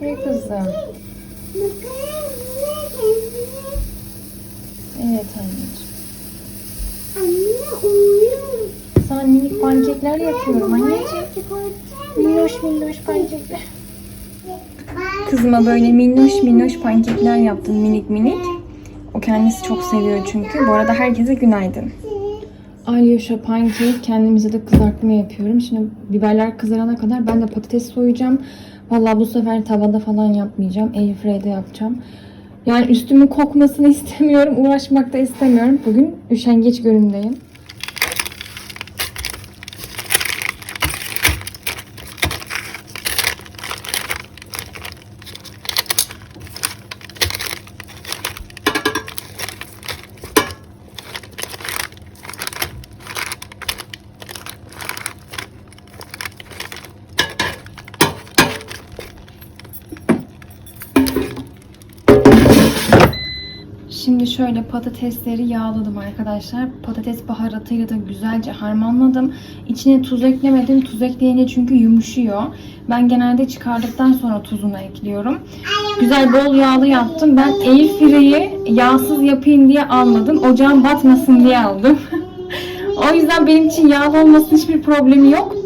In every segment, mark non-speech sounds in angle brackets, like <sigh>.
Ey kızım. Evet anneciğim. Anne. Sana minik pankekler yapıyorum anneciğim. Minnoş minnoş pankekler. Kızıma böyle minnoş minnoş pankekler yaptım minik minik. O kendisi çok seviyor çünkü. Bu arada herkese günaydın. Alyoşa pankek kendimize de kızartma yapıyorum. Şimdi biberler kızarana kadar ben de patates soyacağım. Vallahi bu sefer tavada falan yapmayacağım. Airfryer'de yapacağım. Yani üstümün kokmasını <laughs> istemiyorum. Uğraşmak da istemiyorum. Bugün üşengeç göründeyim. Şimdi şöyle patatesleri yağladım arkadaşlar. Patates baharatıyla da güzelce harmanladım. İçine tuz eklemedim. Tuz ekleyince çünkü yumuşuyor. Ben genelde çıkardıktan sonra tuzunu ekliyorum. Güzel bol yağlı yaptım. Ben airfryer'i yağsız yapayım diye almadım. Ocağın batmasın diye aldım. <laughs> o yüzden benim için yağlı olmasının hiçbir problemi yok.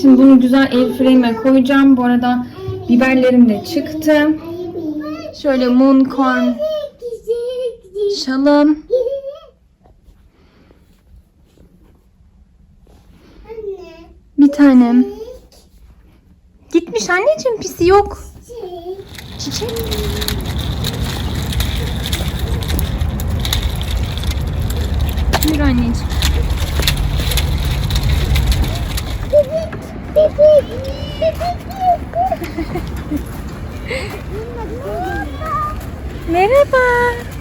Şimdi bunu güzel airfryer'ime koyacağım. Bu arada biberlerim de çıktı. Şöyle moon corn Şalım. Anne. Bir tanem. Gitmiş anneciğim pisi yok. Çiçek. Yürü anneciğim. <laughs> Merhaba.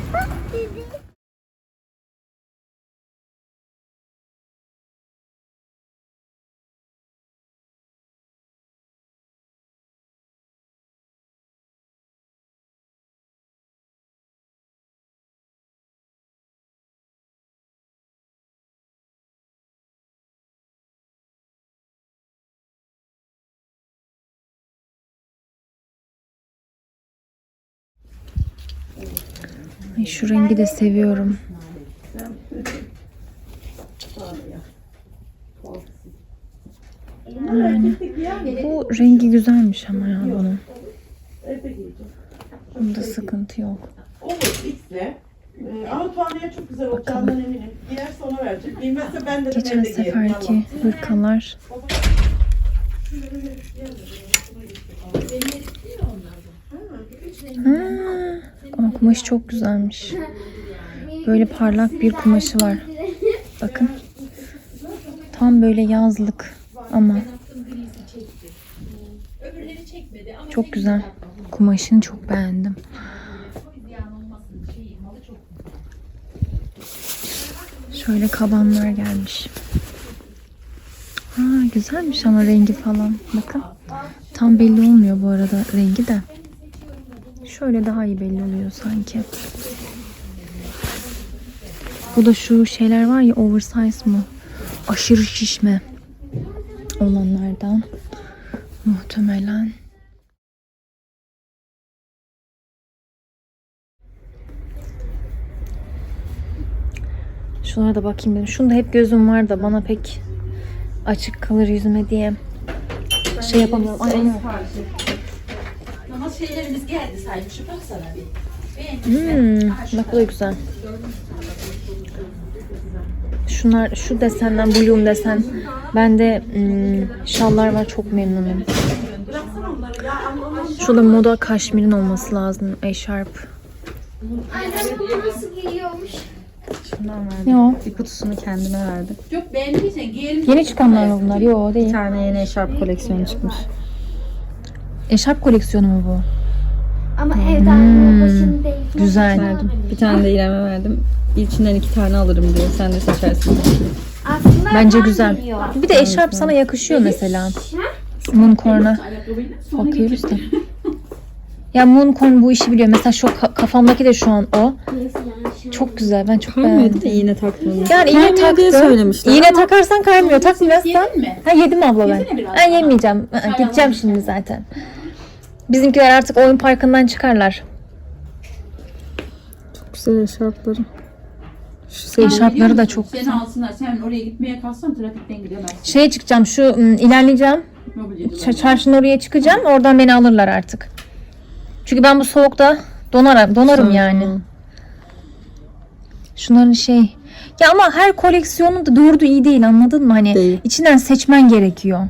দিদি Ay, şu rengi de seviyorum. Yani bu rengi güzelmiş ama ya bunun. Bunda sıkıntı yok. Olur ikle. Ee, ama puanlıya çok güzel olacağından eminim. Giyerse ona verecek. Giymezse ben dedim Geçen seferki hırkalar Ha, kumaşı çok güzelmiş. Böyle parlak bir kumaşı var. Bakın. Tam böyle yazlık ama çok güzel. Kumaşını çok beğendim. Şöyle kabanlar gelmiş. Ha, güzelmiş ama rengi falan. Bakın. Tam belli olmuyor bu arada rengi de. Şöyle daha iyi belli oluyor sanki. Bu da şu şeyler var ya oversize mı? Aşırı şişme olanlardan. Muhtemelen. Şunlara da bakayım dedim. Şunda hep gözüm var da bana pek açık kalır yüzüme diye şey yapamıyorum. Ay, şeylerimiz geldi saymışım baksana bir. Hmm, bak bu da güzel. Şunlar şu desenden Bloom desen. Bende hmm, şallar var çok memnunum. Şurada moda kaşmirin olması lazım. Eşarp. Anne bu nasıl geliyormuş? Şundan verdim. Ne o? Bir kutusunu kendime verdim. Yok beğendiysen giyelim. Yeni çıkanlar mı bunlar? Yo Bir değil. tane yeni eşarp koleksiyonu çıkmış. Eşarp koleksiyonu mu bu? Ama evde annemin başını değil. Güzel. Verdim. Bir tane de İrem'e verdim. İçinden iki tane alırım diyor. Sen de seçersin. Aslında Bence ben güzel. geliyor. Bir de eşarp sana yakışıyor mesela. Mooncorn'a bakıyoruz da. Ya Mooncorn bu işi biliyor. Mesela şu ka- kafamdaki de şu an o. Çok güzel. Ben çok Kaymıyordu beğendim. da iğne taktım. Yani iğne Kaymıyor diye taktım. söylemişler. İğne takarsan kaymıyor. Takmıyorsan. Yedin mi? Ha yedim abla ben. Yesene biraz daha. yemeyeceğim. Ha, Gideceğim şimdi zaten. Bizimkiler artık oyun parkından çıkarlar. Güzel eşarpları. Şu senin şartları da çok Seni alsınlar. Sen oraya gitmeye kalksan trafikten gidemezsin. Şeye çıkacağım şu ım, ilerleyeceğim. Mobilyacılar. Ç- Çarşının oraya çıkacağım. Oradan beni alırlar artık. Çünkü ben bu soğukta donarım, donarım yani. Şunların şey. Ya ama her koleksiyonun da dördü iyi değil anladın mı? Hani Değil. içinden seçmen gerekiyor.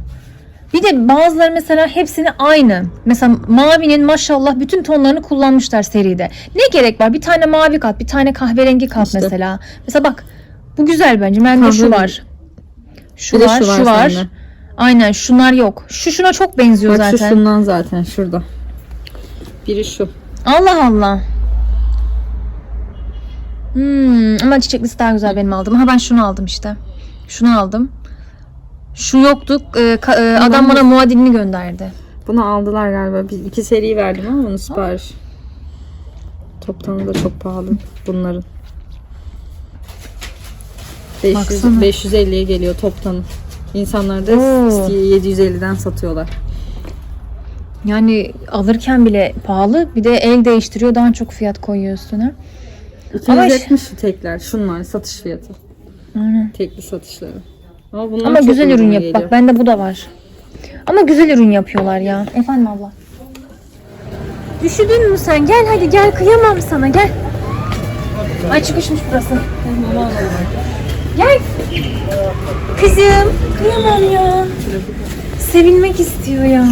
Bir de bazıları mesela hepsini aynı. Mesela mavinin maşallah bütün tonlarını kullanmışlar seride. Ne gerek var? Bir tane mavi kat, bir tane kahverengi kat İşte. mesela. Mesela bak bu güzel bence. Bende şu var. Şu Bir de var, şu var var. sende. Aynen şunlar yok. Şu şuna çok benziyor Bak şu zaten. şundan zaten şurada. Biri şu. Allah Allah. Hmm, ama çiçeklisi daha güzel benim aldığım. Ha ben şunu aldım işte. Şunu aldım. Şu yoktu. Ee, ka- e, adam bana muadilini gönderdi. Bunu aldılar galiba. Bir, iki seri verdim ama bunu sipariş. Toptanı da çok pahalı bunların. 500, Baksana. 550'ye geliyor toptanı. İnsanlar da Oo. 750'den satıyorlar. Yani alırken bile pahalı. Bir de el değiştiriyor. Daha çok fiyat koyuyor üstüne. Ama 270 şu tekler. Şunlar satış fiyatı. Aynen. Tekli satışları. Ama, bunlar Ama çok güzel ürün yap. geliyor. Bak bende bu da var. Ama güzel ürün yapıyorlar ya. Efendim abla. Üşüdün mü sen? Gel hadi gel kıyamam sana gel. Ay çıkışmış burası. Gel. Kızım kıyamam ya. Sevilmek istiyor ya.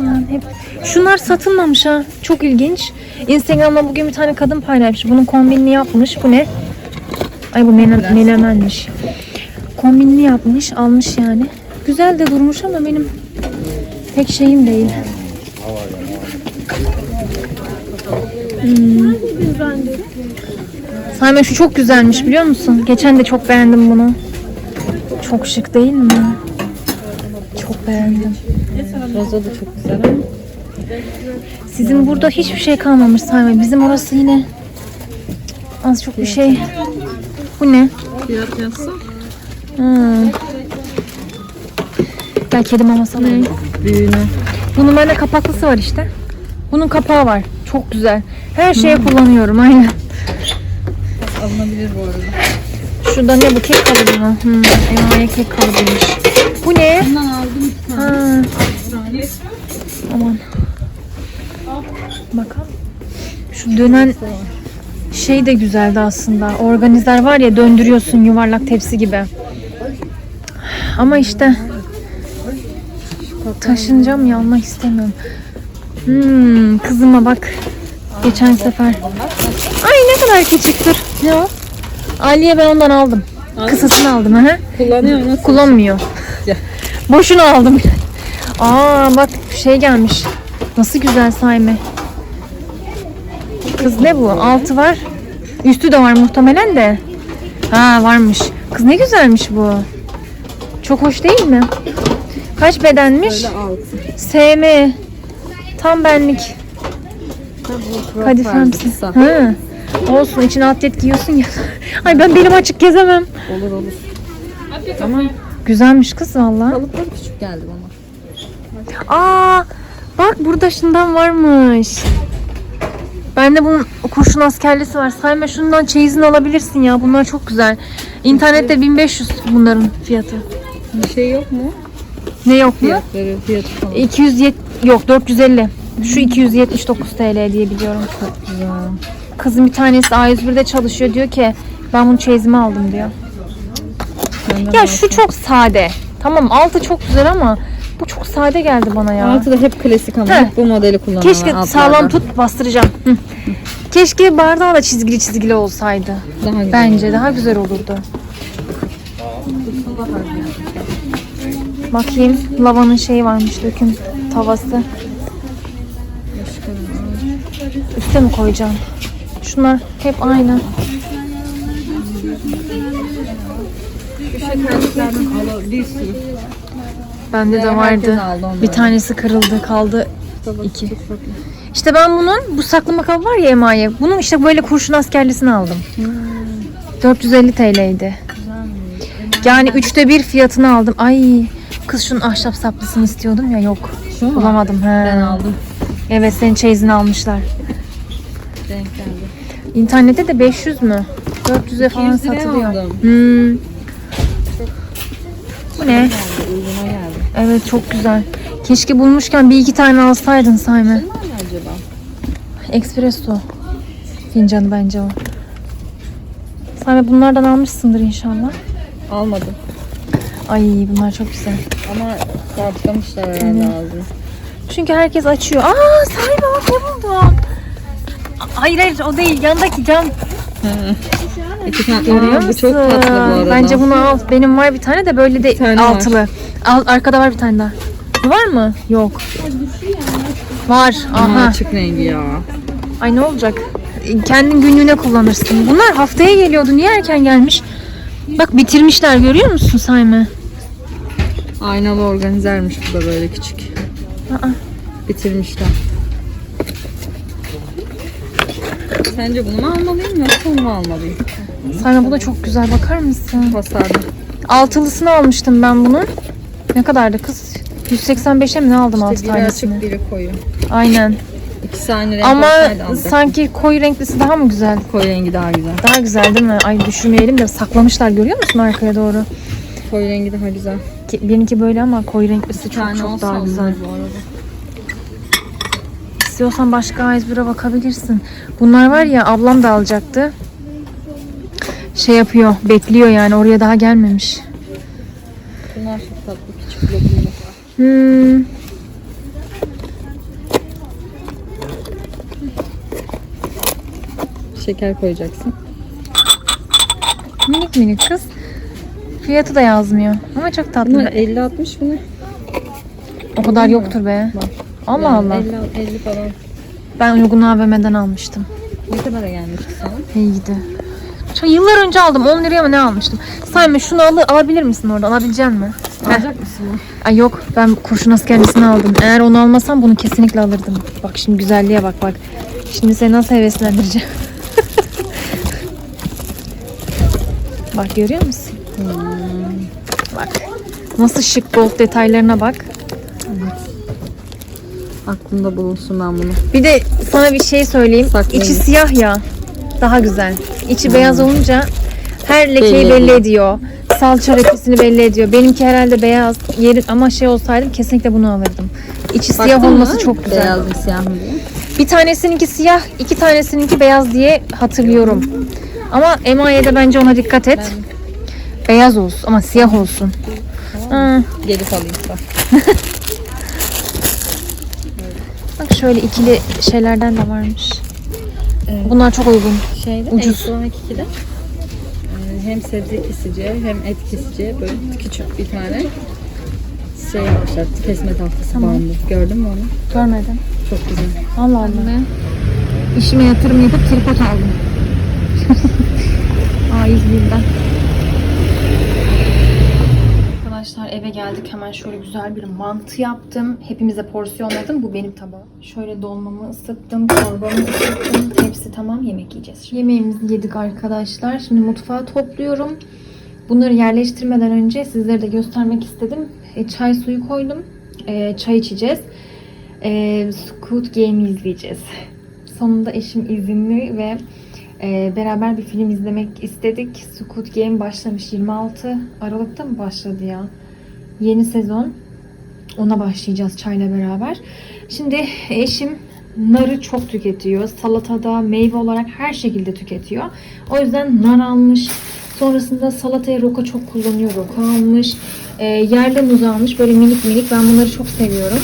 Aman, hep. Şunlar satılmamış ha. Çok ilginç. Instagram'da bugün bir tane kadın paylaşmış. Bunun kombinini yapmış. Bu ne? Ay bu mene, menemenmiş. Kombinini yapmış, almış yani. Güzel de durmuş ama benim pek şeyim değil. Hmm. Sayma şu çok güzelmiş biliyor musun? Geçen de çok beğendim bunu. Çok şık değil mi? Çok beğendim. Rozo da çok güzel ama. Sizin burada hiçbir şey kalmamış Sayma. Bizim orası yine az çok bir şey. Bu ne? Fiyat yazsa. Hmm. Gel kedi maması alayım. Büyüğünü. Bunun bende kapaklısı var işte. Bunun kapağı var. Çok güzel. Her şeye kullanıyorum aynen. Alınabilir bu arada. Şurada ne bu kek kalıbı mı? Hmm, emaye kek kalıbıymış. Bu ne? Bundan aldım. Ha. Aman. Bakalım. Şu dönen şey de güzeldi aslında. Organizer var ya döndürüyorsun yuvarlak tepsi gibi. Ama işte taşınacağım ya almak istemiyorum. Hmm, kızıma bak. Geçen sefer. Ay ne kadar küçüktür. Ne o? Ali'ye ben ondan aldım. Kısasını aldım. Hı. Kullanıyor nasıl? Kullanmıyor. Boşuna aldım. Aa bak şey gelmiş. Nasıl güzel sayme. Kız ne bu? Altı var. Üstü de var muhtemelen de. Ha varmış. Kız ne güzelmiş bu. Çok hoş değil mi? Kaç bedenmiş? SM. Tam benlik. Kadife. Ha. Olsun içine atlet giyiyorsun ya. <laughs> Ay ben benim açık gezemem. Olur olur. Ama Güzelmiş kız valla. kalıpları küçük geldi bana. Aa, bak burada şundan varmış. Bende bunun kurşun askerlisi var. Sayma şundan çeyizini alabilirsin ya. Bunlar çok güzel. İnternette 1500 bunların fiyatı. Bir şey yok mu? Ne yok mu? Fiyatları, fiyatı falan. 207 yok 450. Şu 279 TL diye biliyorum. Çok güzel. Kızım bir tanesi A101'de çalışıyor diyor ki ben bunu çeyizime aldım diyor. Ya şu çok sade. Tamam altı çok güzel ama bu çok sade geldi bana ya. Altı da hep klasik ama Heh. hep bu modeli kullanıyorlar. Keşke altlarda. sağlam tut bastıracağım. Hı. Keşke bardağı da çizgili çizgili olsaydı. Daha güzel. Bence daha güzel olurdu. Bakayım lavanın şeyi varmış döküm tavası. Üste mi koyacağım? Şunlar hep aynı. Bir sürü. Bende de vardı. Bir tanesi kırıldı kaldı. İki. İşte ben bunun bu saklama kabı var ya emaye. Bunun işte böyle kurşun askerlisini aldım. 450 TL'ydi. Yani üçte bir fiyatını aldım. Ay Kız şunun ahşap saplısını istiyordum ya yok. Şu? Bulamadım. He. Ben aldım. Evet senin çeyizini almışlar. Denk geldi. İnternette de 500 mü? 400'e falan 200 liraya satılıyor. Hmm. Bu ne? Geldi. Evet çok güzel. Keşke bulmuşken bir iki tane alsaydın Sayme. Ne var acaba? Espresso fincanı bence o. Sayme bunlardan almışsındır inşallah. Almadım. Ay bunlar çok güzel. Ama tartışmışlar herhalde ağzını. Çünkü herkes açıyor. Aa Sayme bak ne buldun? Hayır hayır o değil yandaki cam. <laughs> İki tane. Musun? bu çok tatlı bu arada. Bence bunu al. Benim var bir tane de böyle de tane var. altılı. Al, arkada var bir tane daha. Bu var mı? Yok. Var. Ama Aha. açık rengi ya. Ay ne olacak? Kendin günlüğüne kullanırsın. Bunlar haftaya geliyordu. Niye erken gelmiş? Bak bitirmişler görüyor musun Sayme? Aynalı organizermiş bu da böyle küçük. Aa. Bitirmişler. Sence bunu mu almalıyım yoksa onu mu almalıyım? Sayme bu da çok güzel bakar mısın? Pazarda. Altılısını almıştım ben bunun. Ne kadardı kız? 185'e mi ne aldım altı İşte biri tanesini? açık biri koyu. Aynen. İkisi aynı renk Ama olsaydı sanki koyu renklisi daha mı güzel? Koyu rengi daha güzel. Daha güzel değil mi? Ay düşünmeyelim de saklamışlar görüyor musun arkaya doğru? Koyu rengi daha güzel. Ki- Benimki böyle ama koyu renklisi Bir çok tane çok olsa daha güzel. bu arada. İstiyorsan başka A101'e bakabilirsin. Bunlar var ya ablam da alacaktı. Şey yapıyor, bekliyor yani oraya daha gelmemiş. Bunlar çok tatlı küçük lokumlu. Hmm. Şeker koyacaksın. Minik minik kız. Fiyatı da yazmıyor. Ama çok tatlı. Bunlar 50-60 mı? O kadar yoktur be. Bak. Allah Yani Allah. 50, 50 falan. Ben uygun AVM'den almıştım. Ne kadara gelmişti sana? İyiydi. Çok yıllar önce aldım. 10 liraya mı ne almıştım? Sayma şunu al alabilir misin orada? Alabilecek misin? Alacak mısın? Ay yok ben kurşun askerlisini aldım. Eğer onu almasam bunu kesinlikle alırdım. Bak şimdi güzelliğe bak bak. Şimdi seni nasıl heveslendireceğim. <laughs> bak görüyor musun? Bak. Nasıl şık gold detaylarına bak. Aklımda bulunsun ben bunu. Bir de sana bir şey söyleyeyim. Saklayın. İçi siyah ya. Daha güzel. İçi beyaz olunca her lekeyi Belli belli ediyor. Salça lekesini belli ediyor. Benimki herhalde beyaz. Yeri ama şey olsaydım kesinlikle bunu alırdım. İçi siyah Baktın olması mı? çok güzel. Beyaz mı siyah mı diye. Bir tanesininki siyah, iki tanesininki beyaz diye hatırlıyorum. Ama emaye'de bence ona dikkat et. Beyaz olsun ama siyah olsun. Hı. Gelip alayım bak. <laughs> Bak şöyle ikili şeylerden de varmış. Evet. Bunlar çok uygun. Şeyde Ucuz. X12'de ee, hem sebze kesici hem et kesici böyle küçük bir tane şey yapmışlar. Kesme tahtası tamam. bağımlı. Gördün mü onu? Görmedim. Çok güzel. Allah Allah. Ben işime yatırım yapıp tripod aldım. <laughs> A101'den. Geldik. Hemen şöyle güzel bir mantı yaptım. Hepimize porsiyonladım. Bu benim tabağım. Şöyle dolmamı ısıttım. Çorbamı ısıttım. Hepsi tamam. Yemek yiyeceğiz. Şimdi. Yemeğimizi yedik arkadaşlar. Şimdi mutfağı topluyorum. Bunları yerleştirmeden önce sizlere de göstermek istedim. E, çay suyu koydum. E, çay içeceğiz. E, Squid Game izleyeceğiz. Sonunda eşim izinli ve e, beraber bir film izlemek istedik. Squid Game başlamış 26 Aralık'ta mı başladı ya? Yeni sezon. Ona başlayacağız çayla beraber. Şimdi eşim narı çok tüketiyor. Salatada, meyve olarak her şekilde tüketiyor. O yüzden nar almış. Sonrasında salataya roka çok kullanıyor. Roka almış. E, yerli muz almış. Böyle minik minik. Ben bunları çok seviyorum.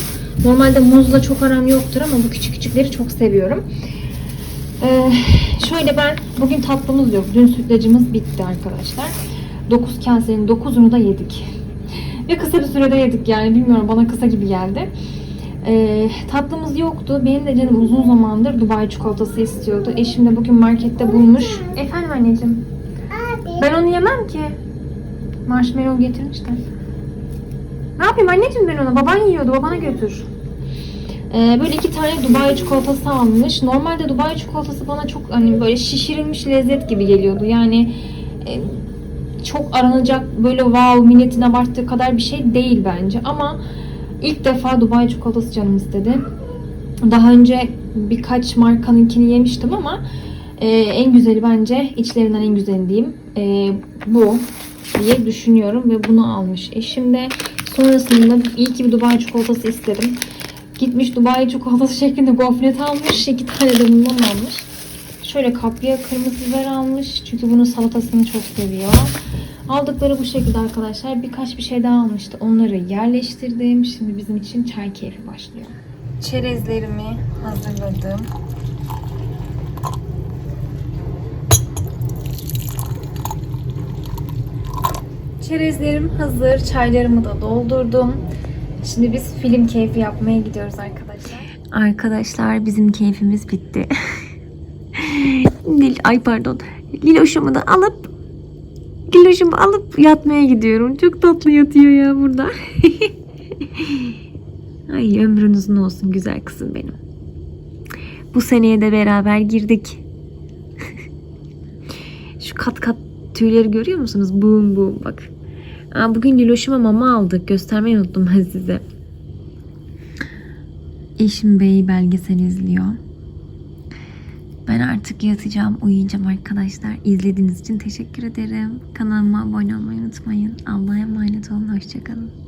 Normalde muzla çok aram yoktur ama bu küçük küçükleri çok seviyorum. Ee, şöyle ben bugün tatlımız yok. Dün sütlacımız bitti arkadaşlar. 9 kasenin 9'unu da yedik. Ve kısa bir sürede yedik yani bilmiyorum bana kısa gibi geldi. Ee, tatlımız yoktu. Benim de canım uzun zamandır Dubai çikolatası istiyordu. Eşim de bugün markette bulmuş. Efendim anneciğim. Abi. Ben onu yemem ki. Marshmallow getirmişler. Ne yapayım anneciğim ben ona? Baban yiyordu. Babana götür. Ee, böyle iki tane Dubai çikolatası almış. Normalde Dubai çikolatası bana çok hani böyle şişirilmiş lezzet gibi geliyordu. Yani e, çok aranacak böyle wow milletin abarttığı kadar bir şey değil bence. Ama ilk defa Dubai çikolatası canım istedi. Daha önce birkaç markanınkini yemiştim ama e, en güzeli bence içlerinden en güzeli diyeyim. E, bu diye düşünüyorum ve bunu almış eşim de. Sonrasında iyi ki bir Dubai çikolatası istedim. Gitmiş Dubai çikolatası şeklinde gofret almış. iki tane de bundan almış. Şöyle kapya kırmızı biber almış. Çünkü bunun salatasını çok seviyor. Aldıkları bu şekilde arkadaşlar. Birkaç bir şey daha almıştı. Onları yerleştirdim. Şimdi bizim için çay keyfi başlıyor. Çerezlerimi hazırladım. Çerezlerim hazır. Çaylarımı da doldurdum. Şimdi biz film keyfi yapmaya gidiyoruz arkadaşlar. Arkadaşlar bizim keyfimiz bitti. <laughs> Nil, ay pardon. Liloşumu da alıp Liloşumu alıp yatmaya gidiyorum. Çok tatlı yatıyor ya burada. <laughs> ay ömrün uzun olsun güzel kızım benim. Bu seneye de beraber girdik. <laughs> Şu kat kat tüyleri görüyor musunuz? Boom boom bak. Aa, bugün Liloş'uma mama aldık. Göstermeyi unuttum ben size. Eşim Bey belgesel izliyor. Ben artık yatacağım, uyuyacağım arkadaşlar. İzlediğiniz için teşekkür ederim. Kanalıma abone olmayı unutmayın. Allah'a emanet olun. Hoşçakalın.